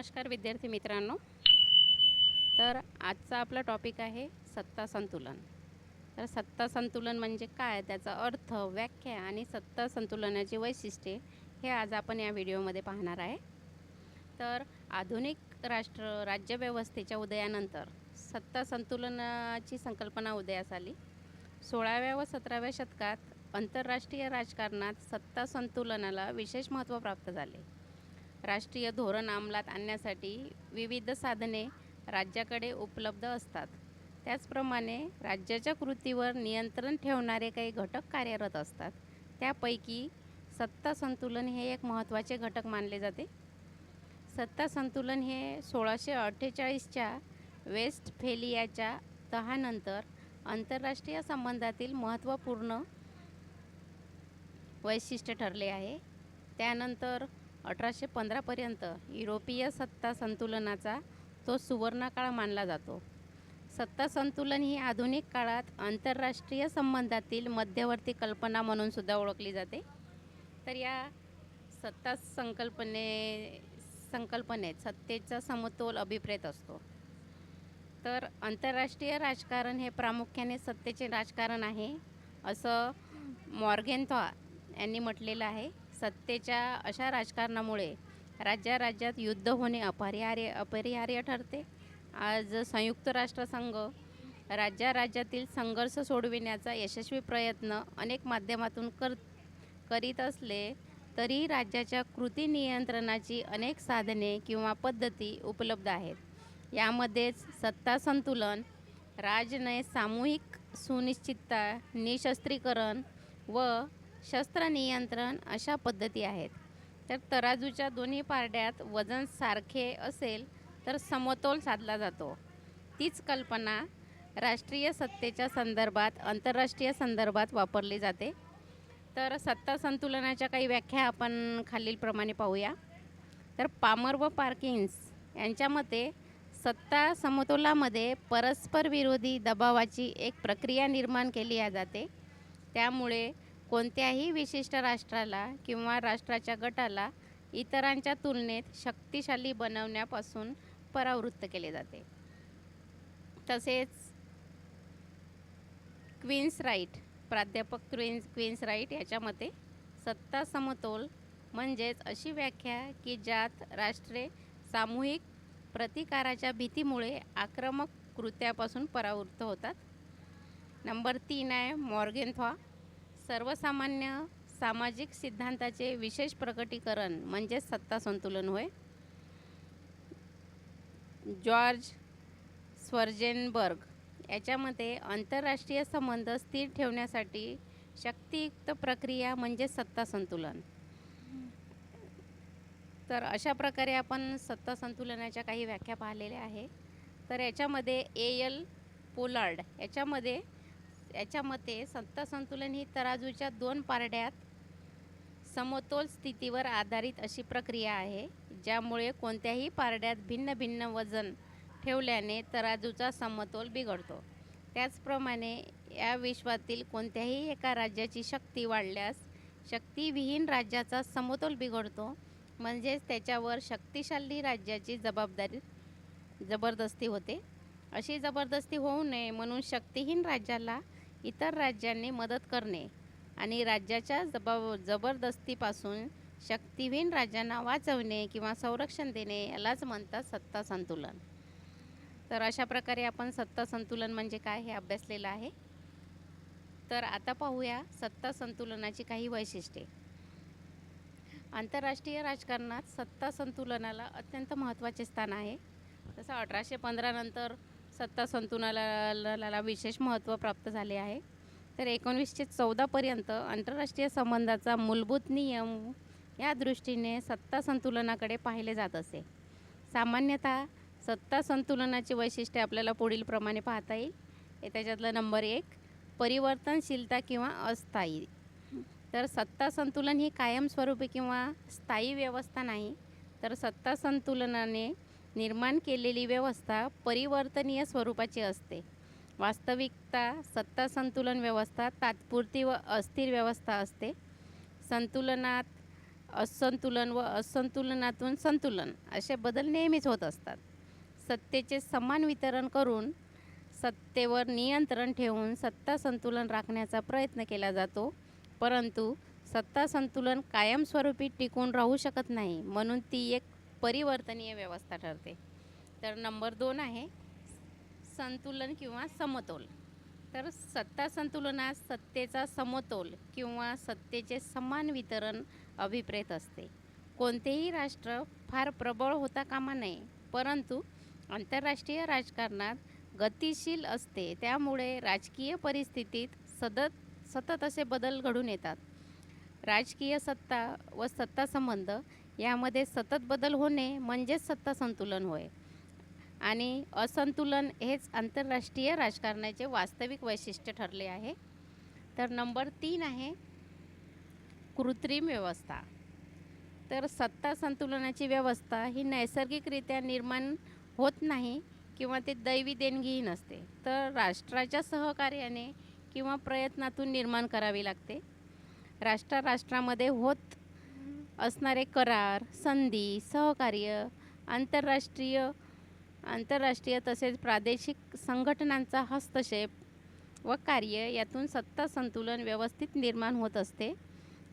नमस्कार विद्यार्थी मित्रांनो. तर आजचा आपला टॉपिक आहे सत्ता संतुलन. तर सत्ता संतुलन म्हणजे काय? त्याचा अर्थ व्याख्या आणि सत्ता संतुलनाची वैशिष्ट्ये हे आज आपण या व्हिडिओमध्ये पाहणार आहे. तर आधुनिक राष्ट्र राज्यव्यवस्थेच्या उदयानंतर सत्ता संतुलनाची संकल्पना उदयास आली. सोळाव्या व सतराव्या शतकात आंतरराष्ट्रीय राजकारणात सत्ता संतुलनाला विशेष महत्त्व प्राप्त झाले. राष्ट्रीय धोरण अंमलात आणण्यासाठी विविध साधने राज्याकडे उपलब्ध असतात. त्याचप्रमाणे राज्याच्या कृतीवर नियंत्रण ठेवणारे काही घटक कार्यरत असतात. त्यापैकी सत्ता संतुलन हे एक महत्त्वाचे घटक मानले जाते. सत्ता संतुलन हे सोळाशे अठ्ठेचाळीसच्या वेस्टफेलियाच्या तहानंतर आंतरराष्ट्रीय संबंधातील महत्त्वपूर्ण वैशिष्ट्य ठरले आहे. त्यानंतर अठराशे पंधरापर्यंत युरोपीय सत्ता संतुलनाचा तो सुवर्णकाळ मानला जातो. सत्ता संतुलन ही आधुनिक काळात आंतरराष्ट्रीय संबंधातील मध्यवर्ती कल्पना म्हणून सुद्धा ओळखली जाते. तर या सत्ता संकल्पने संकल्पनेत सत्तेचा समतोल अभिप्रेत असतो. तर आंतरराष्ट्रीय राजकारण हे प्रामुख्याने सत्तेचे राजकारण आहे असं मॉर्गेनथॉ यांनी म्हटलेलं आहे. सत्तेच्या अशा राजकारणामुळे राज्या राज्यात युद्ध होणे अपरिहार्य अपरिहार्य ठरते. आज संयुक्त राष्ट्रसंघ राज्या राज्यातील संघर्ष सोडविण्याचा यशस्वी प्रयत्न अनेक माध्यमातून कर करीत असले तरी राज्याच्या कृती नियंत्रणाची अनेक साधने किंवा पद्धती उपलब्ध आहेत. यामध्येच सत्ता संतुलन राजनय सामूहिक सुनिश्चितता निशस्त्रीकरण व शस्त्र नियंत्रण अशा पद्धती आहेत. तर तराजूच्या दोन्ही पारड्यात वजन सारखे असेल तर समतोल साधला जातो. तीच कल्पना राष्ट्रीय सत्तेच्या संदर्भात आंतरराष्ट्रीय संदर्भात वापरली जाते. तर सत्ता संतुलनाच्या काही व्याख्या आपण खालीलप्रमाणे पाहूया. तर पामर व पार्किन्स यांच्या मते सत्ता समतोलामध्ये परस्पर विरोधी दबावाची एक प्रक्रिया निर्माण केली जाते. त्यामुळे कोणत्याही विशिष्ट राष्ट्राला किंवा राष्ट्राच्या गटाला इतरांच्या तुलनेत शक्तिशाली बनवण्यापासून परावृत्त केले जाते. तसेच क्वीन्स राईट प्राध्यापक क्वीन्स क्वीन्स राईट याच्या मते सत्ता समतोल म्हणजेच अशी व्याख्या की ज्यात राष्ट्रे सामूहिक प्रतिकाराच्या भीतीमुळे आक्रमक कृत्यापासून परावृत्त होतात. नंबर तीन आहे मॉर्गेनथॉ सर्वसामान्य सामाजिक सिद्धांताचे विशेष प्रकटीकरण म्हणजे सत्ता संतुलन होय. जॉर्ज स्वर्जेनबर्ग याच्यामध्ये आंतरराष्ट्रीय संबंध स्थिर ठेवण्यासाठी शक्तियुक्त प्रक्रिया म्हणजे सत्ता संतुलन. तर अशा प्रकारे आपण सत्ता संतुलनाच्या काही व्याख्या पाहिलेल्या आहे. तर याच्यामध्ये ए एल पोलार्ड याच्यामध्ये याच्या मते सत्ता संतुलन ही तराजूच्या दोन पारड्यात समतोल स्थितीवर आधारित अशी प्रक्रिया आहे ज्यामुळे कोणत्याही पारड्यात भिन्न भिन्न वजन ठेवल्याने तराजूचा समतोल बिघडतो. त्याचप्रमाणे या विश्वातील कोणत्याही एका राज्याची शक्ती वाढल्यास शक्तिविहीन राज्याचा समतोल बिघडतो म्हणजेच त्याच्यावर शक्तिशाली राज्याची जबाबदारी जबरदस्ती होते. अशी जबरदस्ती होऊ नये म्हणून शक्तिहीन राज्याला इतर राज्यांनी मदत करणे आणि राज्याच्या जबाब जबरदस्तीपासून शक्तिहीन राज्यांना वाचवणे किंवा संरक्षण देणे यालाच म्हणतात सत्ता संतुलन. तर अशा प्रकारे आपण सत्ता संतुलन म्हणजे काय हे अभ्यासलेलं आहे. तर आता पाहूया सत्ता संतुलनाची काही वैशिष्ट्ये. आंतरराष्ट्रीय राजकारणात सत्ता संतुलनाला अत्यंत महत्त्वाचे स्थान आहे. तसं अठराशे पंधरा नंतर सत्ता संतुलनाला विशेष महत्त्व प्राप्त झाले आहे. तर एकोणीसशे चौदापर्यंत आंतरराष्ट्रीय संबंधाचा मूलभूत नियम या दृष्टीने सत्ता संतुलनाकडे पाहिले जात असे. सामान्यतः सत्ता संतुलनाची वैशिष्ट्ये आपल्याला पुढीलप्रमाणे पाहता येईल. हे त्याच्यातलं नंबर एक परिवर्तनशीलता किंवा अस्थायी. तर सत्ता संतुलन ही कायमस्वरूपी किंवा स्थायी व्यवस्था नाही तर सत्ता संतुलनाने निर्माण केलेली व्यवस्था परिवर्तनीय स्वरूपाची असते. वास्तविकता सत्ता संतुलन व्यवस्था तात्पुरती व अस्थिर व्यवस्था असते. संतुलनात असंतुलन व असंतुलनातून संतुलन असे बदल नेहमीच होत असतात. सत्तेचे समान वितरण करून सत्तेवर नियंत्रण ठेवून सत्ता संतुलन राखण्याचा प्रयत्न केला जातो. परंतु सत्ता संतुलन कायमस्वरूपी टिकून राहू शकत नाही म्हणून ती एक परिवर्तनीय व्यवस्था ठरते. तर नंबर दोन आहे संतुलन किंवा समतोल. तर सत्ता संतुलनात सत्तेचा समतोल किंवा सत्तेचे समान वितरण अभिप्रेत असते. कोणतेही राष्ट्र फार प्रबळ होता कामा नये परंतु आंतरराष्ट्रीय राजकारणात गतिशील असते. त्यामुळे राजकीय परिस्थितीत सतत सतत असे बदल घडून येतात. राजकीय सत्ता व सत्ता संबंध यामध्ये सतत बदल होणे म्हणजेच सत्ता संतुलन होय. आणि असंतुलन हेच आंतरराष्ट्रीय राजकारणाचे वास्तविक वैशिष्ट्य ठरले आहे. तर नंबर तीन आहे कृत्रिम व्यवस्था. तर सत्ता संतुलनाची व्यवस्था ही नैसर्गिकरित्या निर्माण होत नाही किंवा ते दैवी देणगीही नसते. तर राष्ट्राच्या सहकार्याने किंवा प्रयत्नातून निर्माण करावी लागते. राष्ट्रा राष्ट्रामध्ये होत असणारे करार संधी सहकार्य आंतरराष्ट्रीय आंतरराष्ट्रीय तसेच प्रादेशिक संघटनांचा हस्तक्षेप व कार्य यातून सत्ता संतुलन व्यवस्थित निर्माण होत असते.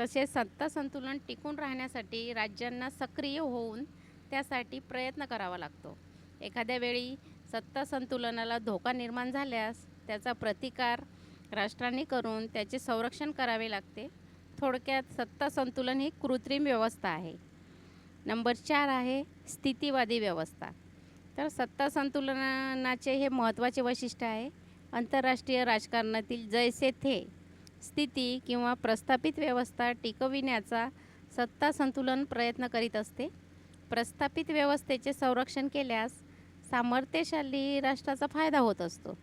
तसेच सत्ता संतुलन टिकून राहण्यासाठी राज्यांना सक्रिय होऊन त्यासाठी प्रयत्न करावा लागतो. एखाद्या वेळी सत्ता संतुलनाला धोका निर्माण झाल्यास त्याचा प्रतिकार राष्ट्रांनी करून त्याचे संरक्षण करावे लागते. थोडक्यात सत्ता संतुलन ही कृत्रिम व्यवस्था आहे. नंबर चार आहे स्थितीवादी व्यवस्था. तर सत्ता संतुलनाचे हे महत्त्वाचे वैशिष्ट्य आहे. आंतरराष्ट्रीय राजकारणातील जैसे थे स्थिती किंवा प्रस्थापित व्यवस्था टिकविण्याचा सत्ता संतुलन प्रयत्न करीत असते. प्रस्थापित व्यवस्थेचे संरक्षण केल्यास सामर्थ्यशाली राष्ट्राचा फायदा होत असतो.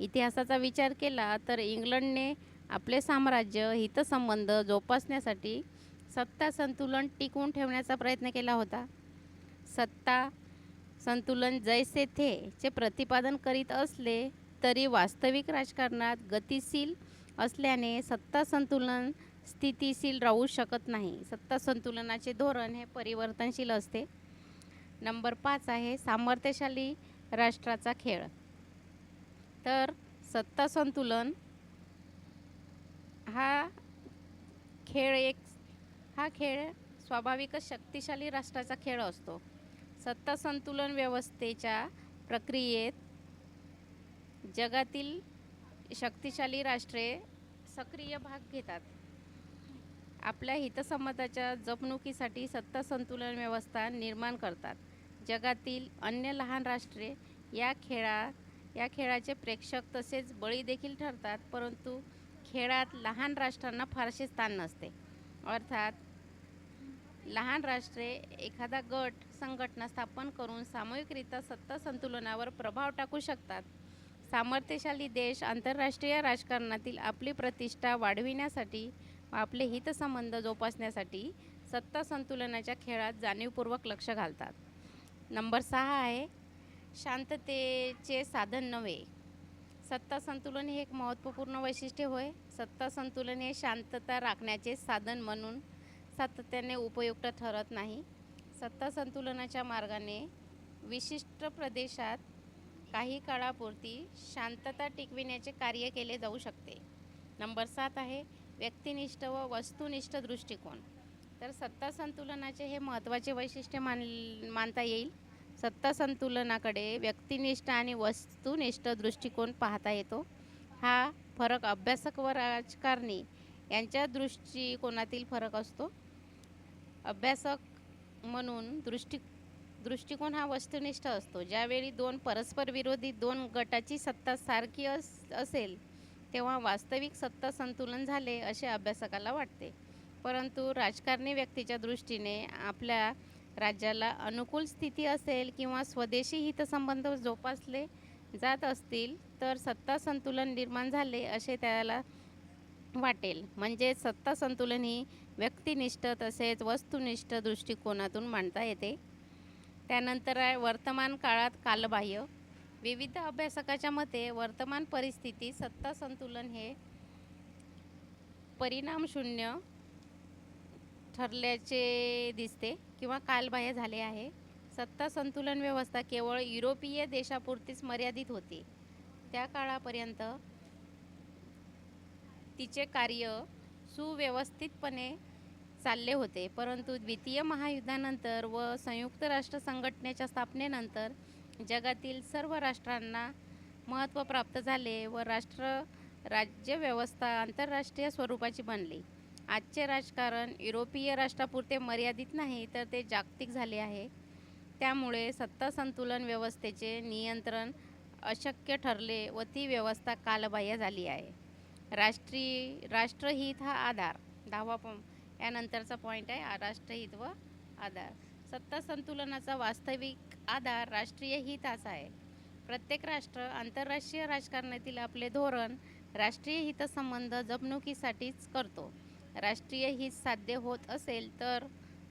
इतिहासाचा विचार केला तर इंग्लंडने आपले साम्राज्य हितसंबंध जोपासण्यासाठी सत्ता संतुलन टिकवून ठेवण्याचा प्रयत्न केला होता. सत्ता संतुलन जैसे थे चे प्रतिपादन करीत असले तरी वास्तविक राजकारणात गतिशील असल्याने सत्ता संतुलन स्थितीशील राहू शकत नाही. सत्ता संतुलनाचे धोरण हे परिवर्तनशील असते. नंबर पाच आहे सामर्थ्यशाली राष्ट्राचा खेळ. तर सत्ता संतुलन हा खेळ एक हा खेळ स्वाभाविकच शक्तिशाली राष्ट्राचा खेळ असतो. सत्ता संतुलन व्यवस्थेच्या प्रक्रियेत जगातील शक्तिशाली राष्ट्रे सक्रिय भाग घेतात. आपल्या हितसंमताच्या जपणुकीसाठी सत्ता संतुलन व्यवस्था निर्माण करतात. जगातील अन्य लहान राष्ट्रे या खेळा या खेळाचे प्रेक्षक तसेच बळी देखील ठरतात परंतु खेळात लहान राष्ट्रांना फारसे स्थान नसते. अर्थात लहान राष्ट्रे एखादा गट संघटना स्थापन करून सामूहिकरित्या सत्ता संतुलनावर प्रभाव टाकू शकतात. सामर्थ्यशाली देश आंतरराष्ट्रीय राजकारणातील आपली प्रतिष्ठा वाढविण्यासाठी व आपले हितसंबंध जोपासण्यासाठी सत्ता संतुलनाच्या खेळात जाणीवपूर्वक लक्ष घालतात. नंबर सहा आहे शांततेचे साधन नव्हे. सत्ता संतुलन हे एक महत्त्वपूर्ण वैशिष्ट्य होय. सत्ता संतुलन हे शांतता राखण्याचे साधन म्हणून सातत्याने उपयुक्त ठरत नाही. सत्ता संतुलनाच्या मार्गाने विशिष्ट प्रदेशात काही काळापुरती शांतता टिकविण्याचे कार्य केले जाऊ शकते. नंबर सात आहे व्यक्तिनिष्ठ व वस्तुनिष्ठ दृष्टिकोन. तर सत्ता संतुलनाचे हे महत्त्वाचे वैशिष्ट्य मान मानता येईल. सत्ता संतुलनाकडे व्यक्तिनिष्ठ आणि वस्तुनिष्ठ दृष्टिकोन पाहता येतो. हा फरक अभ्यासक व राजकारणी यांच्या दृष्टिकोनातील फरक असतो. अभ्यासक म्हणून दृष्टी दृष्टिकोन हा वस्तुनिष्ठ असतो. ज्यावेळी दोन परस्पर विरोधी दोन गटाची सत्ता सारखी अस असेल तेव्हा वास्तविक सत्ता संतुलन झाले असे अभ्यासकाला वाटते. परंतु राजकारणी व्यक्तीच्या दृष्टीने आपल्या राज्याला अनुकूल स्थिती असेल किंवा स्वदेशी हितसंबंध जोपासले जात असतील तर सत्ता संतुलन निर्माण झाले असे त्याला वाटेल. म्हणजे सत्ता संतुलन ही व्यक्तिनिष्ठ तसेच वस्तुनिष्ठ दृष्टिकोनातून मांडता येते. त्यानंतर आहे वर्तमान काळात कालबाह्य. विविध अभ्यासकाच्या मते वर्तमान परिस्थिती सत्ता संतुलन हे परिणामशून्य ठरल्याचे दिसते किंवा कालबाह्य झाले आहे. सत्ता संतुलन व्यवस्था केवळ युरोपीय देशापुरतीच मर्यादित होती. त्या काळापर्यंत तिचे कार्य सुव्यवस्थितपणे चालले होते. परंतु द्वितीय महायुद्धानंतर व संयुक्त राष्ट्र संघटनेच्या स्थापनेनंतर जगातील सर्व राष्ट्रांना महत्त्व प्राप्त झाले व राष्ट्र राज्यव्यवस्था आंतरराष्ट्रीय स्वरूपाची बनली. आजचे राजकारण युरोपीय राष्ट्रापुरते मर्यादित नाही तर ते जागतिक झाले आहे. त्यामुळे सत्ता संतुलन व्यवस्थेचे नियंत्रण अशक्य ठरले व ती व्यवस्था कालबाह्य झाली आहे. राष्ट्रीय राष्ट्रहित हा आधार. दहावा प यानंतरचा पॉईंट आहे राष्ट्रहित व आधार. सत्ता संतुलनाचा वास्तविक आधार राष्ट्रीय हिताचा आहे. प्रत्येक राष्ट्र आंतरराष्ट्रीय राजकारणातील आपले धोरण राष्ट्रीय हितसंबंध जपणुकीसाठीच करतो. राष्ट्रीय हित साध्य होत असेल तर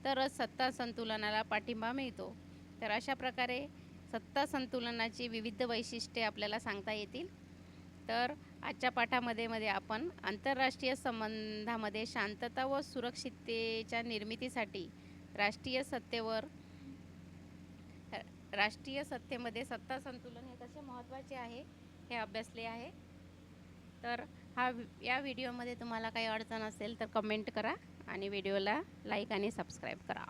तरच सत्ता संतुलनाला पाठिंबा मिळतो. तर अशा प्रकारे सत्ता संतुलनाची विविध वैशिष्ट्ये आपल्याला सांगता येतील. तर आजच्या पाठामध्ये मध्ये आपण आंतरराष्ट्रीय संबंधामध्ये शांतता व सुरक्षिततेच्या निर्मितीसाठी राष्ट्रीय सत्तेवर राष्ट्रीय सत्तेमध्ये सत्ता संतुलन हे कसे महत्त्वाचे आहे हे अभ्यासले आहे. तर हा वि- या व्हिडिओमध्ये तुम्हाला काही अडचण असेल तर कमेंट करा आणि व्हिडिओला लाईक आणि सबस्क्राईब करा.